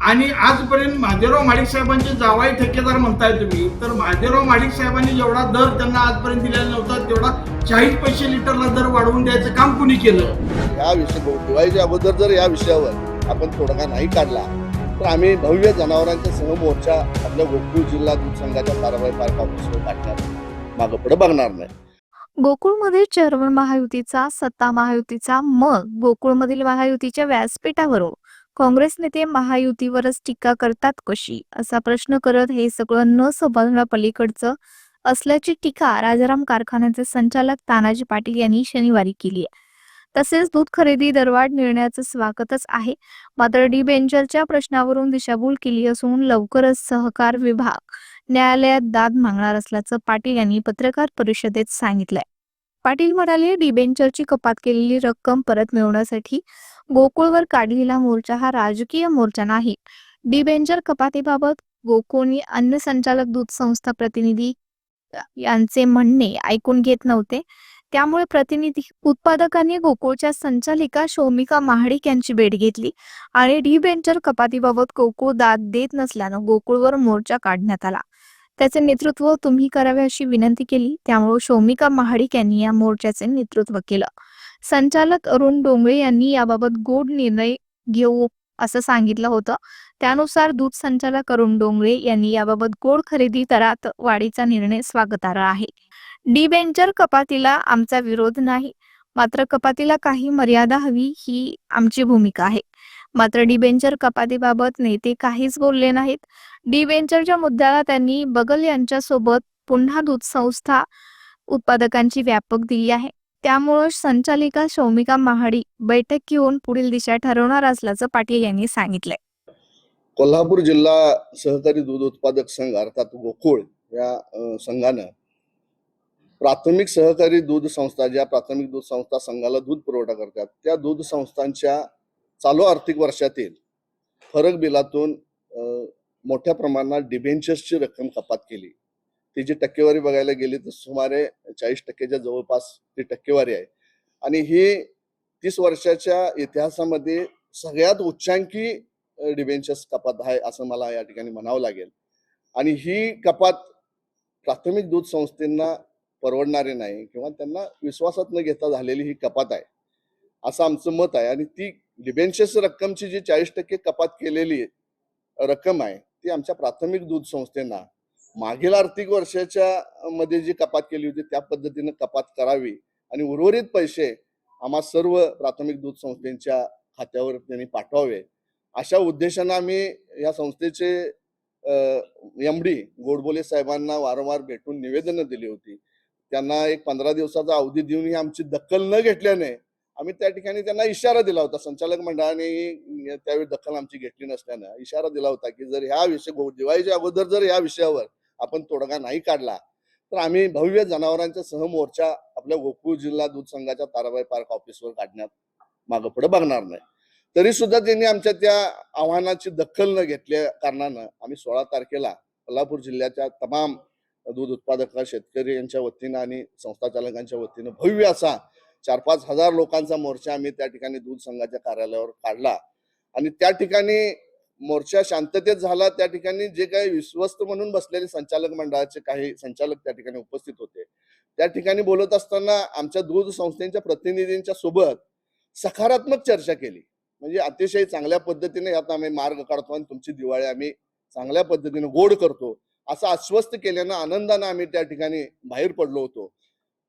आणि आजपर्यंत महादेवराव माडिक साहेबांचे जावाई ठेकेदार म्हणताय तुम्ही तर महादेवराव माडिक साहेबांनी जेवढा दर त्यांना आजपर्यंत दिलेला नव्हता तेवढा चाळीस पैसे लिटरला दर वाढवून द्यायचं काम कुणी केलं? या विषय दिवाळीच्या अगोदर जर या विषयावर आपण तोडगा नाही काढला तर आम्ही भव्य जनावरांच्या सह मोर्चा आपल्या गोकुळ जिल्हा दूध संघाच्या कारवाई पार्क ऑफिसवर काढणार मागं पुढे बघणार नाही. गोकुळमध्ये चर्वण महायुतीचा सत्ता महायुतीचा मग गोकुळमधील महायुतीच्या व्यासपीठावरून काँग्रेस नेते महायुतीवरच टीका करतात कशी? असा प्रश्न करत हे सगळं न समजण्यापलीकडचं असल्याची टीका राजाराम कारखान्याचे संचालक तानाजी पाटील यांनी शनिवारी केली आहे. तसेच दूध खरेदी दरवाढ निर्णयाचं स्वागतच आहे. मात्र डिबेंचरच्या प्रश्नावरून दिशाभूल केली असून लवकरच सहकार विभाग न्यायालयात दाद मागणार असल्याचं पाटील यांनी पत्रकार परिषदेत सांगितलंय. पाटील म्हणाले डिबेंचरची कपात केलेली रक्कम परत मिळवण्यासाठी गोकुळवर काढलेला मोर्चा हा राजकीय मोर्चा नाही. डिबेंचर कपातीबाबत गोकुळनी अन्न संचालक दूध संस्था प्रतिनिधी यांचे म्हणणे ऐकून घेत नव्हते. त्यामुळे प्रतिनिधी उत्पादकांनी गोकुळच्या संचालिका शोमिका महाडिक यांची भेट घेतली आणि डिबेंचर कपातीबाबत गोकुळ दाद देत नसल्यानं गोकुळवर मोर्चा काढण्यात आला. त्याचे नेतृत्व तुम्ही करावे अशी विनंती केली त्यामुळे शोमिका महाडिक यांनी या मोर्चाचे नेतृत्व केलं. संचालक अरुण डोंगळे यांनी याबाबत गोड निर्णय घेऊ असं सांगितलं होतं. त्यानुसार दूध संचालक अरुण डोंगळे यांनी याबाबत गोड खरेदी दरात वाढीचा निर्णय स्वागतार्ह आहे. डी बेंचर कपातीला आमचा विरोध नाही मात्र कपातीला काही मर्यादा हवी ही आमची भूमिका आहे. मात्र डिबेंचर कपातीबाबत नेते काहीच बोलले नाहीत. डिबेंचरच्या मुद्द्याला त्यांनी बगल यांच्यासोबत पुन्हा दूध संस्था उत्पादकांची व्यापक दिली आहे. त्यामुळे संचालिका शौमिका महाडी बैठक घेऊन पुढील दिशा ठरवणार असल्याचं पाटील यांनी सांगितलंय. कोल्हापूर जिल्हा सहकारी दूध उत्पादक संघ अर्थात गोकुळ या संघानं प्राथमिक सहकारी दूध संस्था ज्या प्राथमिक दूध संस्था संघाला दूध पुरवठा करतात त्या दूध संस्थांच्या चालू आर्थिक वर्षातील फरक बिलातून मोठ्या प्रमाणात डिबेंचर्सची रक्कम कपात केली. तिची टक्केवारी बघायला गेली तर सुमारे चाळीस टक्केच्या जवळपास ती टक्केवारी आहे. आणि ही तीस वर्षाच्या इतिहासामध्ये सगळ्यात उच्चांकी डिबेंचर्स कपात आहे असं मला या ठिकाणी म्हणावं लागेल. आणि ही कपात प्राथमिक दूध संस्थेंना परवडणारी नाही किंवा त्यांना विश्वासात न घेता झालेली ही कपात आहे. असं आमचं मत आहे आणि ती डिबेंचर्स रक्कमची जी चाळीस टक्के कपात केलेली रक्कम आहे ती आमच्या प्राथमिक दूध संस्थेना मागील आर्थिक वर्षाच्या मध्ये जी कपात केली होती त्या पद्धतीनं कपात करावी आणि उर्वरित पैसे आम्हा सर्व प्राथमिक दूध संस्थेच्या खात्यावर त्यांनी पाठवावे. अशा उद्देशानं आम्ही या संस्थेचे एम डी गोडबोले साहेबांना वारंवार भेटून निवेदनं दिली होती. त्यांना एक पंधरा दिवसाचा अवधी देऊन ही आमची दखल न घेतल्याने आम्ही त्या ठिकाणी त्यांना इशारा दिला होता. संचालक मंडळाने त्यावेळी दखल आमची घेतली नसल्यानं इशारा दिला होता की जर ह्या विषय दिवाळीच्या अगोदर जर या विषयावर आपण तोडगा नाही काढला तर आम्ही भव्य जनावरांचा सह मोर्चा आपल्या गोकुळ जिल्हा दूध संघाच्या ताराबाई पार्क ऑफिसवर काढण्यात मागं पुढे बघणार नाही. तरी सुद्धा त्यांनी आमच्या त्या आव्हानाची दखल न घेतल्या कारणानं आम्ही सोळा तारखेला कोल्हापूर जिल्ह्याच्या तमाम दूध उत्पादक शेतकरी यांच्या वतीनं आणि संस्था चालकांच्या वतीनं भव्य असा चार पाच हजार लोकांचा मोर्चा आम्ही त्या ठिकाणी दूध संघाच्या कार्यालयावर काढला. आणि त्या ठिकाणी मोर्चा शांततेत झाला. त्या ठिकाणी जे काही विश्वस्त म्हणून बसलेले संचालक मंडळाचे काही संचालक त्या ठिकाणी उपस्थित होते. त्या ठिकाणी बोलत असताना आमच्या दूध संस्थेच्या प्रतिनिधींच्या सोबत सकारात्मक चर्चा केली. म्हणजे अतिशय चांगल्या पद्धतीने यात आम्ही मार्ग काढतो आणि तुमची दिवाळी आम्ही चांगल्या पद्धतीने गोड करतो. असं आश्वस्त केल्यानं आनंदानं आम्ही त्या ठिकाणी बाहेर पडलो होतो.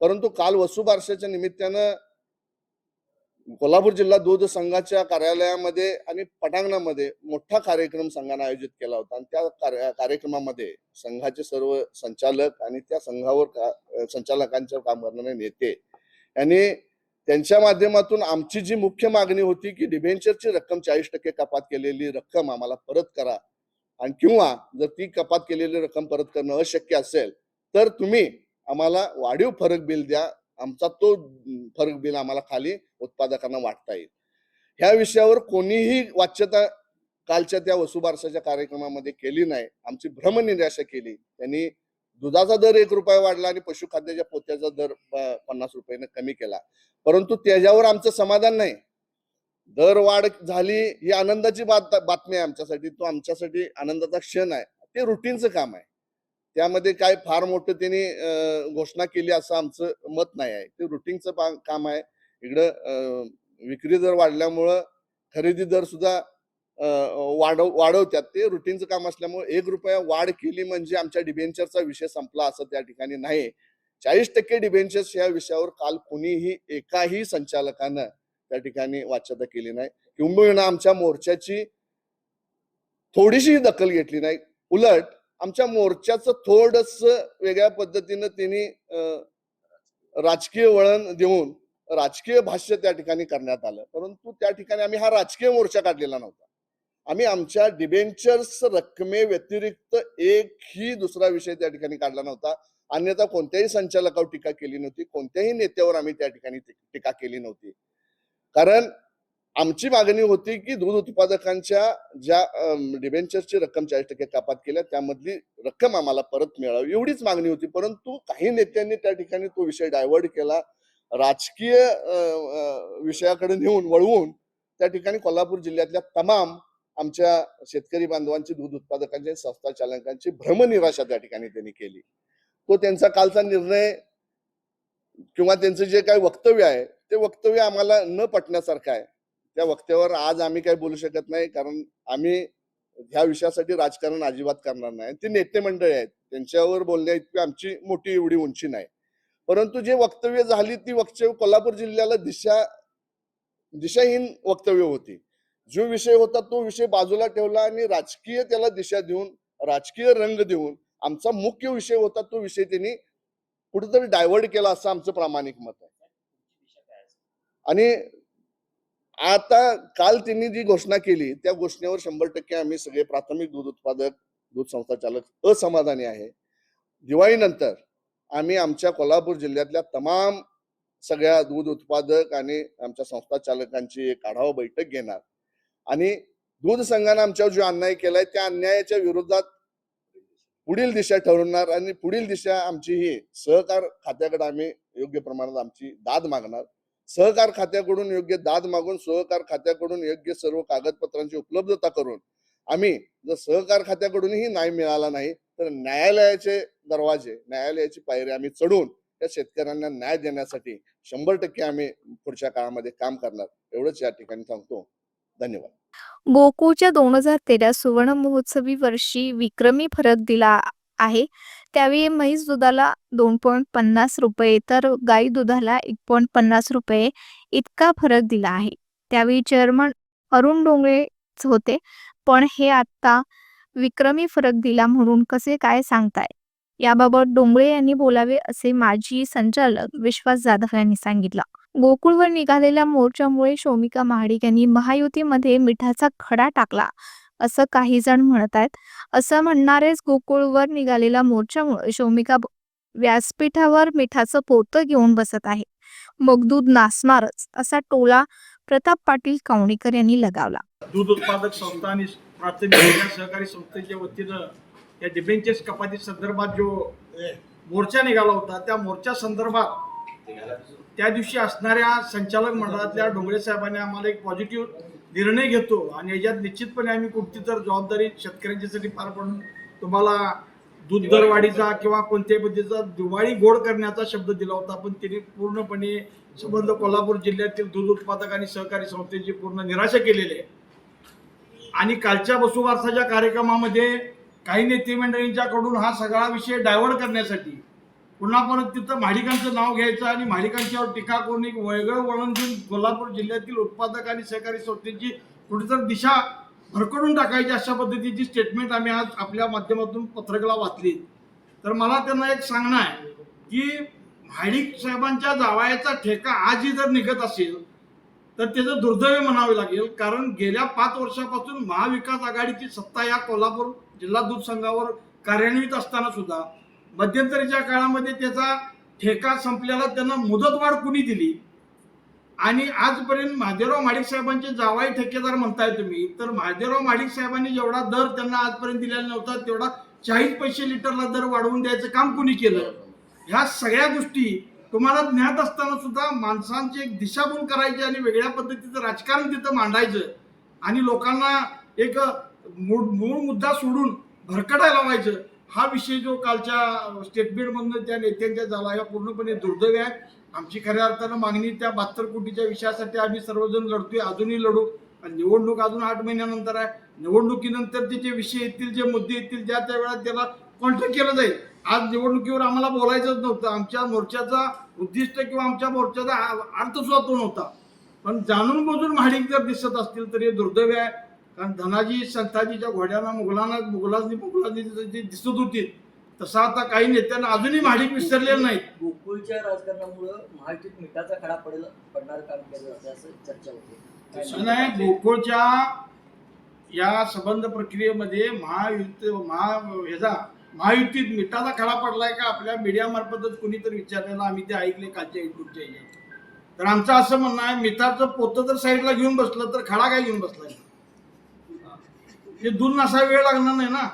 परंतु काल वसुबारशाच्या निमित्तानं कोल्हापूर जिल्हा दूध संघाच्या कार्यालयामध्ये आणि पटांगणामध्ये मोठा कार्यक्रम संघाने आयोजित केला होता. आणि त्या कार्यक्रमामध्ये संघाचे सर्व संचालक आणि त्या संघावर का- संचालकांच्या काम करणारे नेते यांनी त्यांच्या माध्यमातून आमची जी मुख्य मागणी होती की डिबेंचरची रक्कम चाळीस टक्के कपात केलेली रक्कम आम्हाला परत करा. आणि किंवा जर ती कपात केलेली रक्कम परत करणं अशक्य असेल तर तुम्ही आम्हाला वाढीव फरक बिल द्या. आमचा तो फरक बिल आम्हाला खाली उत्पादकांना वाटता येईल. ह्या विषयावर कोणीही वाच्यता कालच्या त्या वसुबारसाच्या कार्यक्रमामध्ये केली नाही. आमची भ्रमनिराशा केली. त्यांनी दुधाचा दर एक रुपये वाढला आणि पशुखाद्याच्या पोत्याचा दर पन्नास रुपयाने कमी केला. परंतु त्याच्यावर आमचं समाधान नाही. दर वाढ झाली ही आनंदाची बात बातमी आहे आमच्यासाठी. तो आमच्यासाठी आनंदाचा क्षण आहे. ते रुटीनचं काम आहे. त्यामध्ये काय फार मोठं त्यांनी घोषणा केली असं आमचं मत नाही आहे. ते रुटीनचं काम आहे. इकडं विक्री दर वाढल्यामुळं खरेदी दर सुद्धा वाढव वाढवतात. ते रुटीनचं काम असल्यामुळे एक रुपया वाढ केली म्हणजे आमच्या डिबेंचरचा विषय संपला असं त्या ठिकाणी नाही. चाळीस टक्के डिबेंचर्स या विषयावर काल कुणीही एकाही संचालकानं त्या ठिकाणी वाच्यता केली नाही. किंबहुना आमच्या मोर्चाची थोडीशी दखल घेतली नाही. उलट आमच्या मोर्चाचं थोडस वेगळ्या पद्धतीनं त्यांनी राजकीय वळण देऊन राजकीय भाष्य त्या ठिकाणी करण्यात आलं. परंतु त्या ठिकाणी आम्ही हा राजकीय मोर्चा काढलेला नव्हता. आम्ही आमच्या डिबेंचर्स रकमे व्यतिरिक्त एक ही दुसरा विषय त्या ठिकाणी काढला नव्हता. अन्यथा कोणत्याही संचालकावर टीका केली नव्हती. कोणत्याही नेत्यावर आम्ही त्या ठिकाणी टीका केली नव्हती. कारण आमची मागणी होती की दूध उत्पादकांच्या ज्या डिबेंचरची रक्कम चाळीस टक्के कपात केल्या त्यामधली रक्कम आम्हाला परत मिळावी एवढीच मागणी होती. परंतु काही नेत्यांनी त्या ठिकाणी तो विषय डायव्हर्ट केला. राजकीय विषयाकडे नेऊन वळवून त्या ठिकाणी कोल्हापूर जिल्ह्यातल्या तमाम आमच्या शेतकरी बांधवांची दूध उत्पादकांची संस्था चालकांची भ्रमनिराशा त्या ठिकाणी त्यांनी केली. तो त्यांचा कालचा निर्णय किंवा त्यांचं जे काही वक्तव्य आहे ते वक्तव्य आम्हाला न पटण्यासारखं आहे. त्या वक्त्यावर आज आम्ही काही बोलू शकत नाही कारण आम्ही ह्या विषयासाठी राजकारण अजिबात करणार नाही. ते नेते मंडळी आहेत त्यांच्यावर बोलण्या इतकी आमची मोठी एवढी उंची नाही. परंतु जे वक्तव्य झाली ती वक्तव्य कोल्हापूर जिल्ह्याला दिशा दिशाहीन वक्तव्य होती. जो विषय होता तो विषय बाजूला ठेवला आणि राजकीय त्याला दिशा देऊन राजकीय रंग देऊन आमचा मुख्य विषय होता तो विषय त्यांनी कुठेतरी डायव्हर्ट केला असं आमचं प्रामाणिक मत आहे. आणि आता काल त्यांनी जी घोषणा केली त्या घोषणेवर शंभर टक्के आम्ही सगळे प्राथमिक दूध उत्पादक दूध संस्था चालक असमाधानी आहे. दिवाळीनंतर आम्ही आमच्या कोल्हापूर जिल्ह्यातल्या तमाम सगळ्या दूध उत्पादक आणि आमच्या संस्था चालकांची एक आढावा बैठक घेणार. आणि दूध संघानं आमच्यावर जो अन्याय केलाय त्या अन्यायाच्या विरोधात पुढील दिशा ठरवणार आणि पुढील दिशा आमची ही सहकार खात्याकडे आम्ही योग्य प्रमाणात आमची दाद मागणार. सहकार खात्याकडून योग्य दाद मागून सहकार खात्याकडून योग्य सर्व कागदपत्रांची उपलब्धता करून आम्ही जर सहकार खात्याकडूनही नाही मिळाला नाही तर न्यायालयाचे दरवाजे न्यायालयाची पायरी आम्ही चढून त्या शेतकऱ्यांना न्याय देण्यासाठी शंभर टक्के आम्ही पुढच्या काळामध्ये काम करणार. एवढंच या ठिकाणी सांगतो. धन्यवाद. गोकुळच्या दोन हजार तेरा सुवर्ण महोत्सवी वर्षी विक्रमी फरक दिला. आहे. त्यावेळी म्हैस दुधाला दोन पॉईंट पन्नास रुपये तर गाई दुधाला एक पॉईंट पन्नास रुपये इतका फरक दिला आहे. त्यावेळी चेअरमन अरुण डोंगळेच होते. पण हे आता विक्रमी फरक दिला म्हणून कसे काय सांगताय? याबाबत डोंगळे यांनी बोलावे असे माजी संचालक विश्वास जाधव यांनी सांगितलं. गोकुळवर निघालेल्या मोर्चामुळे शोमिका महाडिक यांनी महायुतीमध्ये मिठाचा खडा टाकला. असं काही जण म्हणत आहेत. असं म्हणणारेच गोकुळवर निघालेला मोर्चामुळे शोमिका व्यासपीठावर मिठाचं पोतं घेऊन बसत आहे. मग दूध नासणारच असा टोला प्रताप पाटील कावणीकर यांनी लगावला. दूध उत्पादक संस्था आणि प्राथमिक सहकारी संस्थेच्या वतीनं या डिफेन्सेस कपाती संदर्भात जो मोर्चा निघाला होता त्या मोर्चा संदर्भात त्या दिवशी असणाऱ्या संचालक मंडळातल्या डोंगरे साहेबांनी आम्हाला एक पॉझिटिव्ह निर्णय घेतो आणि याच्यात निश्चितपणे आम्ही कुठची तर जबाबदारी शेतकऱ्यांच्यासाठी पार पडून तुम्हाला दूध दरवाढीचा किंवा कोणत्याही पद्धतीचा दिवाळी गोड करण्याचा शब्द दिला होता पण त्यांनी पूर्णपणे संबंध कोल्हापूर जिल्ह्यातील दूध उत्पादक आणि सहकारी संस्थेची पूर्ण निराशा केलेली आहे. आणि कालच्या वसुवारसाच्या कार्यक्रमामध्ये काही नेते मंडळींच्याकडून हा सगळा विषय डायव्हर्ट करण्यासाठी पुन्हा परत तिथं महाडिकांचं नाव घ्यायचं आणि माडिकांच्यावर टीका करून एक वेगळं वळण देऊन कोल्हापूर जिल्ह्यातील उत्पादक आणि सहकारी संस्थेची कुठेतरी दिशा भरकडून टाकायची अशा पद्धतीची स्टेटमेंट आम्ही आज आपल्या माध्यमातून पत्रकाला वाचली. तर मला त्यांना एक सांगणं आहे की महाडिक साहेबांच्या जावायाचा ठेका आजही जर निघत असेल तर त्याचं दुर्दैव म्हणावे लागेल. कारण गेल्या पाच वर्षापासून महाविकास आघाडीची सत्ता या कोल्हापूर जिल्हा दूध संघावर कार्यान्वित असताना सुद्धा मध्यंतरीच्या काळामध्ये त्याचा ठेका संपलेला त्यांना मुदतवाढ कुणी दिली? आणि आजपर्यंत महादेवराव माडिक साहेबांचे जावाई ठेकेदार म्हणताय तुम्ही तर महादेवराव माडिक साहेबांनी जेवढा दर त्यांना आजपर्यंत दिलेला नव्हता तेवढा चाळीस पैसे लिटरला दर वाढवून द्यायचं काम कुणी केलं? ह्या सगळ्या गोष्टी तुम्हाला ज्ञात असताना सुद्धा माणसांची एक दिशाभूल करायची आणि वेगळ्या पद्धतीचं राजकारण तिथं मांडायचं आणि लोकांना एक मूळ मूळ मुद्दा सोडून भरकटायला लावायचं. हा विषय जो कालच्या स्टेटमेंटमधनं त्या नेत्यांच्या झाला हा पूर्णपणे दुर्दैव आहे. आमची खऱ्या अर्थानं मागणी त्या बहात्तर कोटीच्या विषयासाठी आम्ही सर्वजण लढतोय अजूनही लढू. आणि निवडणूक अजून आठ महिन्यानंतर आहे. निवडणुकीनंतर त्याचे विषय येतील जे मुद्दे येतील ज्या त्या वेळात त्याला कॉन्टॅक्ट केलं जाईल. आज निवडणुकीवर आम्हाला बोलायचंच नव्हतं. आमच्या मोर्चाचा उद्दिष्ट किंवा आमच्या मोर्चाचा अर्थसुद्धा अर्थ सुद्धा तो नव्हता. पण जाणून बुजून महाडिक जर दिसत असतील तर हे दुर्दैव आहे. कारण धनाजी संताजीच्या घोड्यांना मुघलांना मुघलांनी मुघलांनी दिसत होती तसा आता काही नेत्यांना अजूनही महाडिक विसरलेलं नाहीत गोकुळच्या राजकारणामुळं महायुतीत मिठाचा खडा पडेल पडणार काम केलं असं चर्चा होते. नाही गोकुळच्या या संबंध प्रक्रियेमध्ये महायुती महा ह्याचा महायुतीत मिठाचा खडा पडलाय का आपल्या मीडिया मार्फतच कुणीतरी विचारलेलं आम्ही ते ऐकले कालच्या युट्यूबच्या तर आमचं असं म्हणणं आहे मिठाचं पोतं जर साईडला घेऊन बसलं तर खडा काय घेऊन बसलाय हे दूर नसा वेळ लागणार नाही ना.